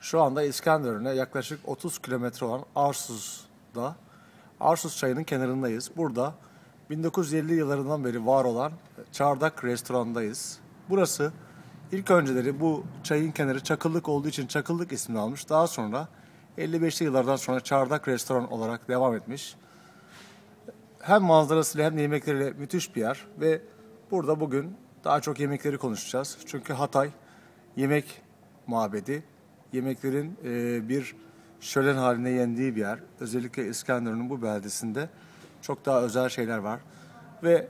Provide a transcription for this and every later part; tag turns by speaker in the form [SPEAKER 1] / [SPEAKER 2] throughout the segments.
[SPEAKER 1] Şu anda İskenderun'a yaklaşık 30 kilometre olan Arsuz'da, Arsuz çayının kenarındayız. Burada 1950 yıllarından beri var olan Çardak restorandayız. Burası ilk önceleri bu çayın kenarı çakıllık olduğu için çakıllık ismini almış. Daha sonra 55'li yıllardan sonra Çardak restoran olarak devam etmiş. Hem manzarasıyla hem de yemekleriyle müthiş bir yer ve burada bugün daha çok yemekleri konuşacağız. Çünkü Hatay yemek mabedi, yemeklerin e, bir şölen haline yendiği bir yer. Özellikle İskenderun'un bu beldesinde çok daha özel şeyler var. Ve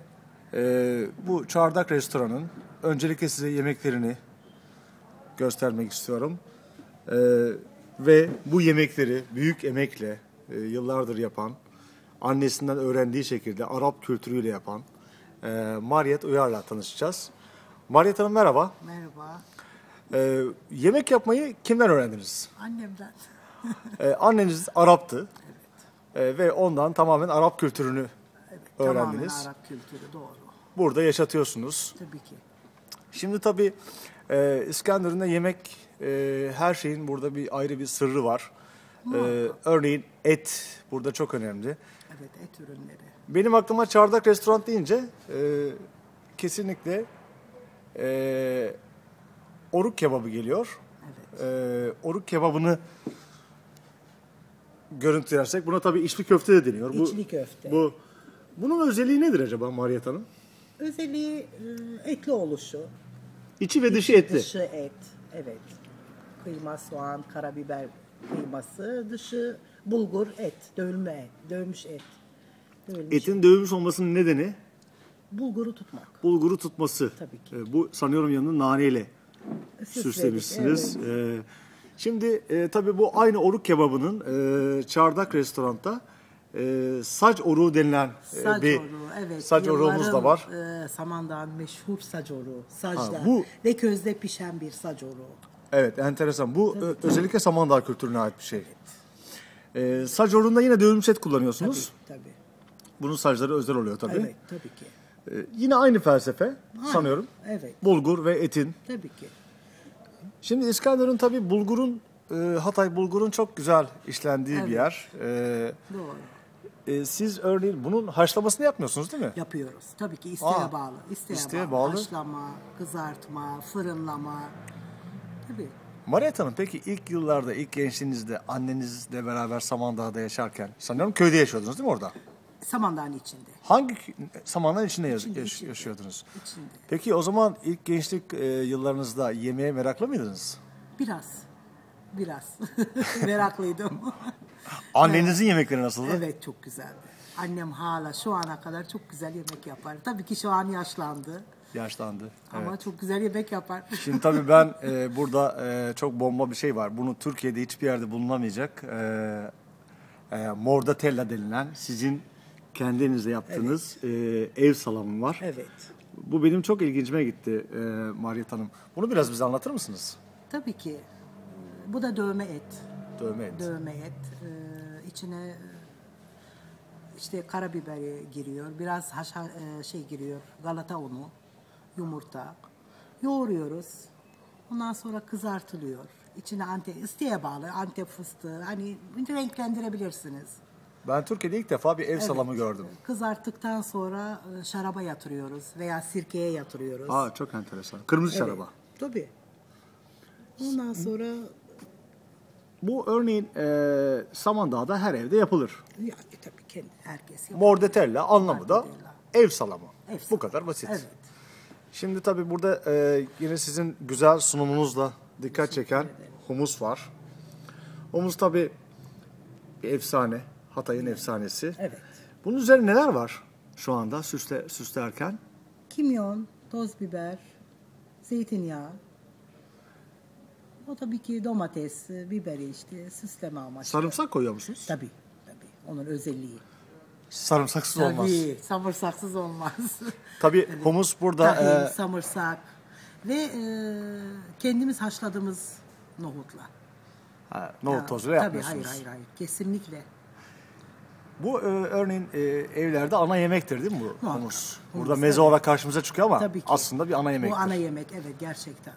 [SPEAKER 1] e, bu Çardak Restoran'ın öncelikle size yemeklerini göstermek istiyorum. E, ve bu yemekleri büyük emekle e, yıllardır yapan, annesinden öğrendiği şekilde Arap kültürüyle yapan e, Mariyet Uyar'la tanışacağız. Mariyet Hanım merhaba.
[SPEAKER 2] Merhaba.
[SPEAKER 1] E, yemek yapmayı kimden öğrendiniz?
[SPEAKER 2] Annemden.
[SPEAKER 1] E, anneniz Arap'tı. E, ve ondan tamamen Arap kültürünü
[SPEAKER 2] Evet,
[SPEAKER 1] Öğrendiniz.
[SPEAKER 2] Tamamen Arap kültürü doğru.
[SPEAKER 1] burada yaşatıyorsunuz.
[SPEAKER 2] Tabii ki.
[SPEAKER 1] Şimdi tabii e, İskenderun'da yemek e, her şeyin burada bir ayrı bir sırrı var. E, örneğin et burada çok önemli.
[SPEAKER 2] Evet et ürünleri.
[SPEAKER 1] Benim aklıma çardak restoran deyince e, kesinlikle e, oruk kebabı geliyor.
[SPEAKER 2] Evet.
[SPEAKER 1] E, oruk kebabını görüntülersek buna tabii içli köfte de deniyor.
[SPEAKER 2] İçli köfte.
[SPEAKER 1] Bu bunun özelliği nedir acaba Mariyet Hanım?
[SPEAKER 2] Özelliği e, etli oluşu.
[SPEAKER 1] İçi ve dışı etli.
[SPEAKER 2] Dışı et. Evet. Kıyma, soğan, karabiber kıyması. Dışı bulgur et. Dövülme et. Dövmüş et. Dövülmüş
[SPEAKER 1] Etin dövülmüş olmasının nedeni
[SPEAKER 2] Bulguru tutmak.
[SPEAKER 1] bulguru tutması.
[SPEAKER 2] Tabii ki.
[SPEAKER 1] E, bu sanıyorum yanında naneyle Süslemişsiniz. E, şimdi e, tabii bu aynı oruk kebabının e, Çardak restoranda e, sac oruğu denilen e,
[SPEAKER 2] Sac
[SPEAKER 1] bir
[SPEAKER 2] oruğu, evet.
[SPEAKER 1] sac oruğumuz da
[SPEAKER 2] Yılların,
[SPEAKER 1] var.
[SPEAKER 2] E, Samandağ'ın meşhur sac oruğu. Sacda.
[SPEAKER 1] Ha, bu-
[SPEAKER 2] Ve közde pişen bir sac oruğu.
[SPEAKER 1] Evet enteresan. Bu ö- özellikle Samandağ kültürüne ait bir şey. E, sac oruğunda yine dövülmüş et
[SPEAKER 2] Tabii,
[SPEAKER 1] kullanıyorsunuz.
[SPEAKER 2] tabii.
[SPEAKER 1] Bunun sacları özel oluyor tabii.
[SPEAKER 2] Evet, tabii ki.
[SPEAKER 1] E, yine aynı felsefe sanıyorum.
[SPEAKER 2] Evet,
[SPEAKER 1] Bulgur ve etin.
[SPEAKER 2] tabii ki.
[SPEAKER 1] Şimdi İskenderun tabii bulgurun, e, Hatay bulgurun çok güzel işlendiği bir
[SPEAKER 2] Evet.
[SPEAKER 1] yer. E,
[SPEAKER 2] Doğru.
[SPEAKER 1] e, siz örneğin bunun haşlamasını yapmıyorsunuz değil mi?
[SPEAKER 2] Yapıyoruz. Tabii ki isteğe
[SPEAKER 1] Aa,
[SPEAKER 2] bağlı. İsteğe,
[SPEAKER 1] isteğe
[SPEAKER 2] bağlı.
[SPEAKER 1] bağlı.
[SPEAKER 2] Haşlama, kızartma, fırınlama. Tabii.
[SPEAKER 1] Mariyet Hanım peki ilk yıllarda, ilk gençliğinizde annenizle beraber Samandağ'da yaşarken, sanıyorum köyde yaşıyordunuz değil mi orada?
[SPEAKER 2] Samandağın içinde.
[SPEAKER 1] Hangi Samandağ'ın içinde, yaş-
[SPEAKER 2] İçinde,
[SPEAKER 1] yaş-
[SPEAKER 2] içinde.
[SPEAKER 1] yaşıyordunuz?
[SPEAKER 2] İçinde.
[SPEAKER 1] Peki o zaman ilk gençlik e, yıllarınızda yemeğe meraklı mıydınız?
[SPEAKER 2] Biraz. Biraz. Meraklıydım.
[SPEAKER 1] Annenizin yemekleri nasıldı?
[SPEAKER 2] evet çok güzeldi. Annem hala şu ana kadar çok güzel yemek yapar. Tabii ki şu an yaşlandı.
[SPEAKER 1] Yaşlandı.
[SPEAKER 2] Ama çok güzel yemek yapar.
[SPEAKER 1] Şimdi tabii ben e, burada e, çok bomba bir şey var. Bunu Türkiye'de hiçbir yerde bulunamayacak. E, e, mordatella denilen sizin kendinizle yaptığınız e, ev salamı var.
[SPEAKER 2] evet.
[SPEAKER 1] Bu benim çok ilgincime gitti e, Mariyet Hanım. Bunu biraz bize anlatır mısınız?
[SPEAKER 2] Tabii ki. Bu da dövme et.
[SPEAKER 1] Dövme et.
[SPEAKER 2] Dövme et. Ee, içine e, işte karabiberi giriyor. Biraz haşa, e, şey giriyor. Galata unu, yumurta. Yoğuruyoruz. Ondan sonra kızartılıyor. İçine ante, isteğe bağlı antep fıstığı. Hani renklendirebilirsiniz.
[SPEAKER 1] Ben Türkiye'de ilk defa bir ev salamı gördüm.
[SPEAKER 2] Kızarttıktan sonra e, şaraba yatırıyoruz veya sirkeye yatırıyoruz.
[SPEAKER 1] Aa çok enteresan. Kırmızı
[SPEAKER 2] Evet,
[SPEAKER 1] şaraba.
[SPEAKER 2] Tabii. Ondan sonra
[SPEAKER 1] Bu örneğin e, Samandağ'da her evde yapılır.
[SPEAKER 2] ya, e, tabii kendi herkes yapıyor.
[SPEAKER 1] Mordatella anlamı da
[SPEAKER 2] Mortadella.
[SPEAKER 1] ev salamı.
[SPEAKER 2] Ev
[SPEAKER 1] Bu
[SPEAKER 2] salamı.
[SPEAKER 1] kadar basit.
[SPEAKER 2] Evet.
[SPEAKER 1] Şimdi tabii burada e, yine sizin güzel sunumunuzla dikkat çeken humus var. Humus tabii bir efsane. Hatay'ın efsanesi.
[SPEAKER 2] Evet.
[SPEAKER 1] Bunun üzerine neler var şu anda süsle, süslerken?
[SPEAKER 2] Kimyon, toz biber, zeytinyağı. O tabii ki domates, biberi işte süsleme amaçlı.
[SPEAKER 1] Sarımsak koyuyor musunuz?
[SPEAKER 2] Tabii, tabii. Onun özelliği.
[SPEAKER 1] Sarımsaksız olmaz.
[SPEAKER 2] Tabii, samırsaksız olmaz.
[SPEAKER 1] Tabii humus burada
[SPEAKER 2] Tahin,
[SPEAKER 1] e,
[SPEAKER 2] samırsak ve e, kendimiz haşladığımız nohutla.
[SPEAKER 1] ha, nohut
[SPEAKER 2] Ya,
[SPEAKER 1] tozuyla
[SPEAKER 2] Tabii,
[SPEAKER 1] yapmıyorsunuz.
[SPEAKER 2] hayır, hayır, hayır. Kesinlikle.
[SPEAKER 1] Bu e, örneğin e, evlerde ana yemektir değil mi bu
[SPEAKER 2] Muhakkak.
[SPEAKER 1] humus?
[SPEAKER 2] Humus,
[SPEAKER 1] Burada meze olarak karşımıza çıkıyor ama
[SPEAKER 2] Tabii ki.
[SPEAKER 1] aslında bir ana yemektir.
[SPEAKER 2] Bu ana yemek, evet gerçekten.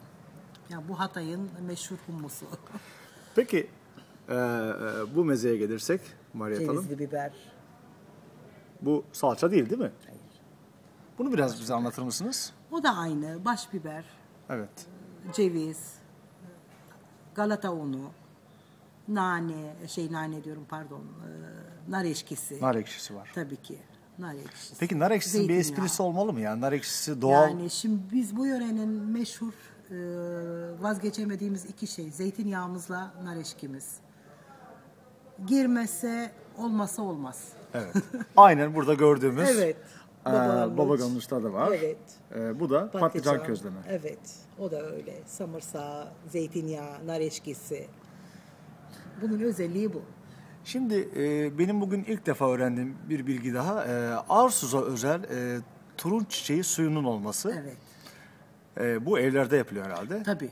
[SPEAKER 2] Ya bu Hatay'ın meşhur humusu.
[SPEAKER 1] Peki e, e, bu mezeye gelirsek Hanım.
[SPEAKER 2] Cevizli biber.
[SPEAKER 1] Bu salça değil değil mi?
[SPEAKER 2] Hayır.
[SPEAKER 1] Bunu biraz bize anlatır mısınız?
[SPEAKER 2] O da aynı. Baş biber,
[SPEAKER 1] Evet.
[SPEAKER 2] ceviz, galata unu, nane, şey nane diyorum pardon, e, nar eşkisi.
[SPEAKER 1] Nar ekşisi var.
[SPEAKER 2] Tabii ki. Nar ekşisi.
[SPEAKER 1] Peki nar ekşisinin bir esprisi olmalı mı yani? Nar ekşisi doğal.
[SPEAKER 2] Yani şimdi biz bu yörenin meşhur e, vazgeçemediğimiz iki şey. Zeytinyağımızla nar eşkimiz. Girmese olmasa olmaz.
[SPEAKER 1] Evet. Aynen burada gördüğümüz.
[SPEAKER 2] Evet.
[SPEAKER 1] Ee,
[SPEAKER 2] Baba
[SPEAKER 1] da var.
[SPEAKER 2] Evet.
[SPEAKER 1] Ee, bu da patlıcan, közleme.
[SPEAKER 2] Evet. O da öyle. Samırsağı, zeytinyağı, nar eşkisi. Bunun özelliği bu.
[SPEAKER 1] Şimdi e, benim bugün ilk defa öğrendiğim bir bilgi daha. E, Arsuz'a özel e, turunç çiçeği suyunun olması.
[SPEAKER 2] Evet.
[SPEAKER 1] E, bu evlerde yapılıyor herhalde.
[SPEAKER 2] Tabii.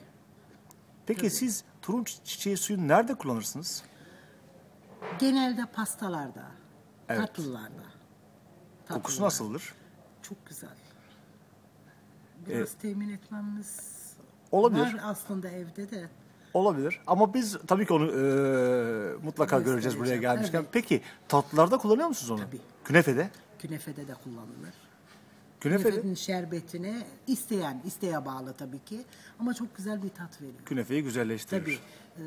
[SPEAKER 1] Peki siz turunç çiçeği suyunu nerede kullanırsınız?
[SPEAKER 2] Genelde pastalarda,
[SPEAKER 1] Evet.
[SPEAKER 2] tatlılarda.
[SPEAKER 1] Kokusu
[SPEAKER 2] Tatlılar.
[SPEAKER 1] nasıldır?
[SPEAKER 2] Çok güzel. Biraz temin etmemiz
[SPEAKER 1] Olabilir.
[SPEAKER 2] var aslında evde de.
[SPEAKER 1] Olabilir. Ama biz tabii ki onu e, mutlaka
[SPEAKER 2] Göstereceğim.
[SPEAKER 1] göreceğiz buraya gelmişken.
[SPEAKER 2] Evet.
[SPEAKER 1] Peki tatlılarda kullanıyor musunuz onu?
[SPEAKER 2] Tabii.
[SPEAKER 1] Künefede?
[SPEAKER 2] Künefede de kullanılır.
[SPEAKER 1] Künefede?
[SPEAKER 2] Künefenin şerbetine isteyen, isteğe bağlı tabii ki. Ama çok güzel bir tat veriyor.
[SPEAKER 1] Künefeyi güzelleştirir.
[SPEAKER 2] Tabii. e,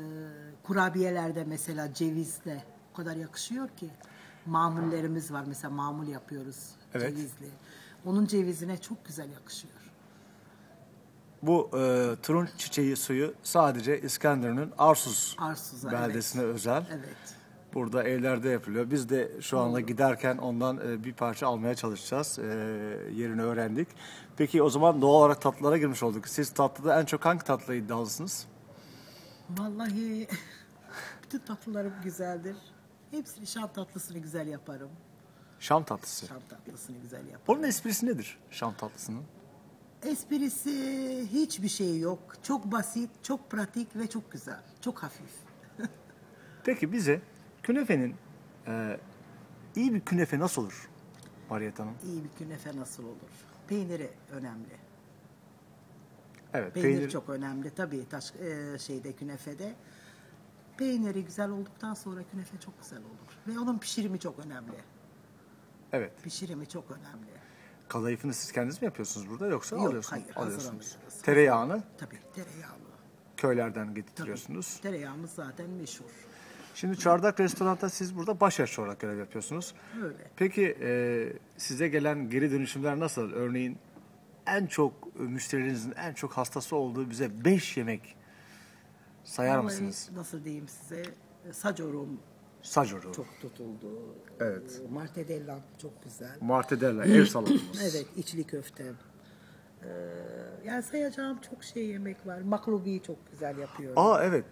[SPEAKER 2] kurabiyelerde mesela cevizle o kadar yakışıyor ki. Mamullerimiz var mesela mamul yapıyoruz
[SPEAKER 1] Evet.
[SPEAKER 2] cevizli. Onun cevizine çok güzel yakışıyor.
[SPEAKER 1] Bu e, turunç çiçeği suyu sadece İskenderun'un Arsuz
[SPEAKER 2] Arsuz'a,
[SPEAKER 1] beldesine özel.
[SPEAKER 2] Evet.
[SPEAKER 1] Burada evlerde yapılıyor. Biz de şu anda giderken ondan e, bir parça almaya çalışacağız. E, yerini öğrendik. Peki o zaman doğal olarak tatlılara girmiş olduk. Siz tatlıda en çok hangi tatlıya iddialısınız?
[SPEAKER 2] Vallahi bütün tatlılarım güzeldir. Hepsini şam tatlısını güzel yaparım.
[SPEAKER 1] Şam tatlısı.
[SPEAKER 2] Şam tatlısını güzel yaparım.
[SPEAKER 1] Bunun esprisi nedir Şam tatlısının?
[SPEAKER 2] Esprisi hiçbir şey yok. Çok basit, çok pratik ve çok güzel. Çok hafif.
[SPEAKER 1] Peki bize künefenin e, iyi bir künefe nasıl olur Mariyet Hanım?
[SPEAKER 2] İyi bir künefe nasıl olur? Peyniri önemli.
[SPEAKER 1] Evet,
[SPEAKER 2] Peynir,
[SPEAKER 1] peynir,
[SPEAKER 2] çok önemli tabii taş e, şeyde künefede. Peyniri güzel olduktan sonra künefe çok güzel olur. Ve onun pişirimi çok önemli.
[SPEAKER 1] Evet.
[SPEAKER 2] Pişirimi çok önemli.
[SPEAKER 1] Kadayıfını siz kendiniz mi yapıyorsunuz burada yoksa
[SPEAKER 2] Yok,
[SPEAKER 1] alıyorsunuz?
[SPEAKER 2] hayır,
[SPEAKER 1] alıyorsunuz. Tereyağını
[SPEAKER 2] Tabii tereyağlı.
[SPEAKER 1] köylerden
[SPEAKER 2] Tabii.
[SPEAKER 1] getiriyorsunuz.
[SPEAKER 2] Tereyağımız zaten meşhur.
[SPEAKER 1] Şimdi Çardak Restoran'ta siz burada başyaşçı olarak görev yapıyorsunuz.
[SPEAKER 2] Öyle.
[SPEAKER 1] Peki e, size gelen geri dönüşümler nasıl? Örneğin en çok müşterilerinizin en çok hastası olduğu bize 5 yemek sayar
[SPEAKER 2] Vallahi
[SPEAKER 1] mısınız?
[SPEAKER 2] Nasıl diyeyim size? Sacorum
[SPEAKER 1] Sajoru,
[SPEAKER 2] çok tutuldu.
[SPEAKER 1] Evet.
[SPEAKER 2] Martedellam çok güzel.
[SPEAKER 1] martedella, ev salatamız.
[SPEAKER 2] Evet, içli köfte. Ee, yani sayacağım çok şey yemek var. Maklubiyi çok güzel yapıyorum.
[SPEAKER 1] Aa evet.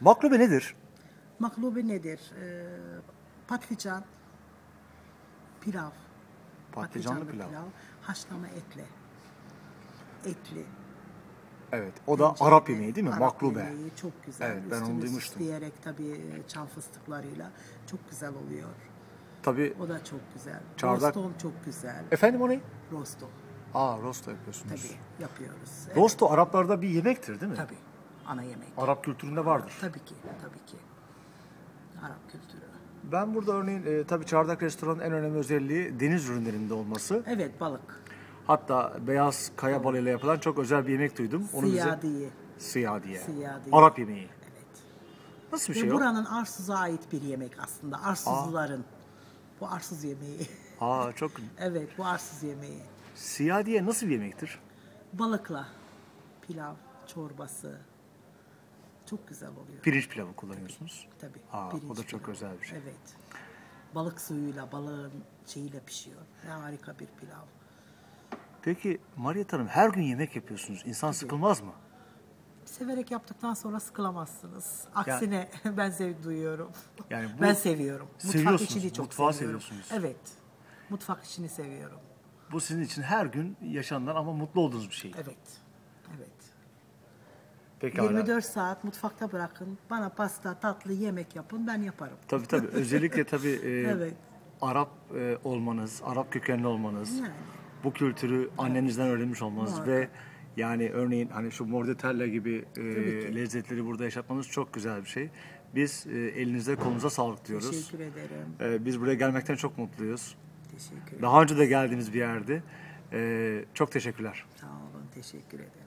[SPEAKER 1] Maklube nedir?
[SPEAKER 2] Maklubi nedir? Ee, patlıcan, pilav.
[SPEAKER 1] Patlıcanlı pilav.
[SPEAKER 2] Haşlama etle. Etli.
[SPEAKER 1] Evet. O da
[SPEAKER 2] Pencere,
[SPEAKER 1] Arap yemeği değil mi?
[SPEAKER 2] Arap
[SPEAKER 1] Maklube.
[SPEAKER 2] yemeği çok güzel.
[SPEAKER 1] Evet, ben onu duymuştum.
[SPEAKER 2] süsleyerek tabii e, çam fıstıklarıyla çok güzel oluyor.
[SPEAKER 1] Tabii.
[SPEAKER 2] O da çok güzel.
[SPEAKER 1] Çardak-
[SPEAKER 2] Rostom çok güzel.
[SPEAKER 1] Efendim o ne?
[SPEAKER 2] Rosto
[SPEAKER 1] Aa rosto yapıyorsunuz.
[SPEAKER 2] tabii yapıyoruz. Evet,
[SPEAKER 1] Rosto Araplarda bir yemektir değil mi?
[SPEAKER 2] tabii. Ana yemek.
[SPEAKER 1] Arap kültüründe vardır.
[SPEAKER 2] Tabii ki, tabii ki. Arap kültürü.
[SPEAKER 1] Ben burada örneğin e, tabii Çardak Restoran'ın en önemli özelliği deniz ürünlerinde olması.
[SPEAKER 2] Evet, balık.
[SPEAKER 1] Hatta beyaz kaya balığıyla yapılan çok özel bir yemek duydum. Onu bize
[SPEAKER 2] Siyadiye.
[SPEAKER 1] Siyadiye.
[SPEAKER 2] Siyadiye.
[SPEAKER 1] Arap yemeği.
[SPEAKER 2] Evet.
[SPEAKER 1] Nasıl bir
[SPEAKER 2] Ve
[SPEAKER 1] şey o?
[SPEAKER 2] buranın Arsuz'a ait bir yemek aslında. Arsuzluların. Bu Arsuz yemeği.
[SPEAKER 1] Aa çok
[SPEAKER 2] evet, bu Arsuz yemeği.
[SPEAKER 1] Siyadiye nasıl bir yemektir?
[SPEAKER 2] Balıkla pilav, çorbası. Çok güzel oluyor.
[SPEAKER 1] Pirinç pilavı kullanıyorsunuz.
[SPEAKER 2] Tabii.
[SPEAKER 1] Aa, o
[SPEAKER 2] pirinç
[SPEAKER 1] da çok
[SPEAKER 2] pilav.
[SPEAKER 1] özel bir şey.
[SPEAKER 2] Evet. Balık suyuyla, balığın şeyiyle pişiyor. Ne harika bir pilav.
[SPEAKER 1] Peki Mariyet Hanım her gün yemek yapıyorsunuz. İnsan sıkılmaz mı?
[SPEAKER 2] Severek yaptıktan sonra sıkılamazsınız. Aksine ben zevk duyuyorum.
[SPEAKER 1] Yani bu-
[SPEAKER 2] ben seviyorum. Mutfak
[SPEAKER 1] Seviyorsunuz,
[SPEAKER 2] işini çok
[SPEAKER 1] mutfağı
[SPEAKER 2] seviyorum.
[SPEAKER 1] seviyorsunuz.
[SPEAKER 2] Evet. Mutfak işini seviyorum.
[SPEAKER 1] Bu sizin için her gün yaşanılan ama mutlu olduğunuz bir şey.
[SPEAKER 2] Evet. Evet.
[SPEAKER 1] Pekala.
[SPEAKER 2] 24 saat mutfakta bırakın. Bana pasta, tatlı, yemek yapın. Ben yaparım.
[SPEAKER 1] Tabii tabii. Özellikle tabii e,
[SPEAKER 2] Evet.
[SPEAKER 1] Arap e, olmanız, Arap kökenli olmanız,
[SPEAKER 2] Yani.
[SPEAKER 1] Bu kültürü annenizden öğrenmiş olmanız
[SPEAKER 2] Muhakkak.
[SPEAKER 1] ve Yani örneğin hani şu mordetella gibi e, lezzetleri burada yaşatmanız çok güzel bir şey. Biz e, elinize kolunuza sağlık diyoruz.
[SPEAKER 2] Teşekkür ederim.
[SPEAKER 1] E, biz buraya gelmekten çok mutluyuz.
[SPEAKER 2] Teşekkür ederim.
[SPEAKER 1] Daha önce de geldiğimiz bir yerdi. E, çok teşekkürler.
[SPEAKER 2] Sağ olun. Teşekkür ederim.